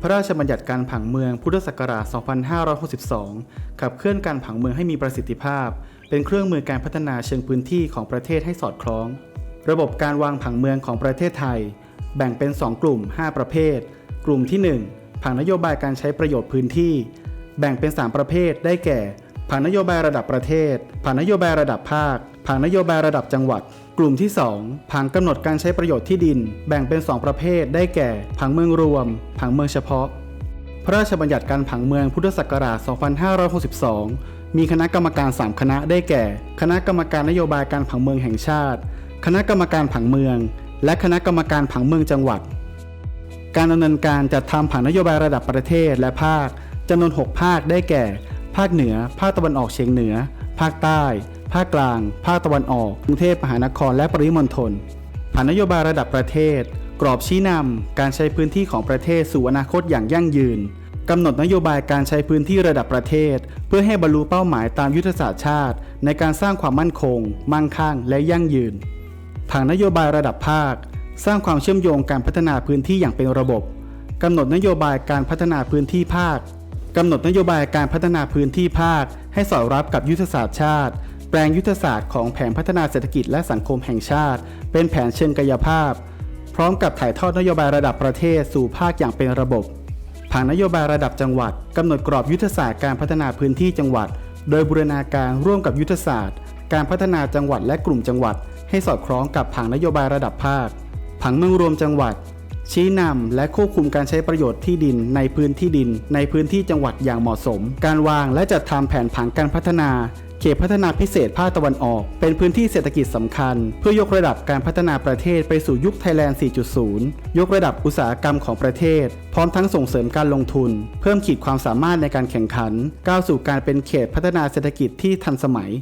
พระราชบัญญัติการผังเมืองพุทธศักราช 2562 ขับเคลื่อนการผังเมืองให้มีประสิทธิภาพ เป็นเครื่องมือการพัฒนาเชิงพื้นที่ของประเทศให้สอดคล้อง ระบบการวางผังเมืองของประเทศไทย แบ่งเป็น 2 กลุ่ม 5 ประเภท กลุ่มที่ 1 ผังนโยบายการใช้ประโยชน์พื้นที่ แบ่งเป็น 3 ประเภทได้แก่ผังนโยบายระดับประเทศผังนโยบายระดับภาค ผังนโยบายระดับจังหวัด กลุ่มที่ 2 ผังกำหนดการใช้ประโยชน์ที่ดิน แบ่งเป็น 2 ประเภท ได้แก่ ผังเมืองรวม ผังเมืองเฉพาะ พระราชบัญญัติการผังเมืองพุทธศักราช 2562 มีคณะกรรมการ 3 คณะได้แก่ คณะกรรมการนโยบายการผังเมืองแห่งชาติ คณะกรรมการผังเมือง และคณะกรรมการผังเมืองจังหวัด การดำเนินการจัดทำผังนโยบายระดับประเทศและภาคจำนวน 6 ภาคได้แก่ ภาคเหนือ ภาคตะวันออกเฉียงเหนือ ภาคใต้ ภาคกลาง ภาคตะวันออก กรุงเทพมหานคร และปริมณฑลผังนโยบายระดับประเทศ กรอบชี้นำการใช้พื้นที่ของประเทศสู่อนาคตอย่างยั่งยืนกำหนดนโยบายการใช้พื้นที่ระดับประเทศ เพื่อให้บรรลุเป้าหมายตามยุทธศาสตร์ชาติ ในการสร้างความมั่นคง มั่งคั่ง และยั่งยืนผังนโยบายระดับภาค สร้างความเชื่อมโยงการพัฒนาพื้นที่อย่างเป็นระบบกำหนดนโยบายการพัฒนาพื้นที่ภาค กำหนดนโยบายการพัฒนาพื้นที่ภาค ให้สอดรับกับยุทธศาสตร์ชาติ แปลงยุทธศาสตร์ของแผนพัฒนาเศรษฐกิจและสังคมแห่งชาติ เป็นแผนเชิงกายภาพ พร้อมกับถ่ายทอดนโยบายระดับประเทศสู่ภาคอย่างเป็นระบบผังนโยบายระดับจังหวัดกำหนดกรอบยุทธศาสตร์การพัฒนาพื้นที่จังหวัด โดยบูรณาการร่วมกับยุทธศาสตร์ การพัฒนาจังหวัดและกลุ่มจังหวัด ให้สอดคล้องกับผังนโยบายระดับภาคผังเมืองรวมจังหวัด ชี้นำและควบคุมการใช้ประโยชน์ที่ดินในพื้นที่ดิน ในพื้นที่จังหวัดอย่างเหมาะสม การวางและจัดทำแผนผังการพัฒนาเขตพัฒนาพิเศษภาคตะวันออก เป็นพื้นที่เศรษฐกิจสำคัญ เพื่อยกระดับการพัฒนาประเทศไปสู่ยุคไทยแลนด์ 4.0 ยกระดับอุตสาหกรรมของประเทศ พร้อมทั้งส่งเสริมการลงทุน เพิ่มขีดความสามารถในการแข่งขัน ก้าวสู่การเป็นเขตพัฒนาเศรษฐกิจที่ทันสมัย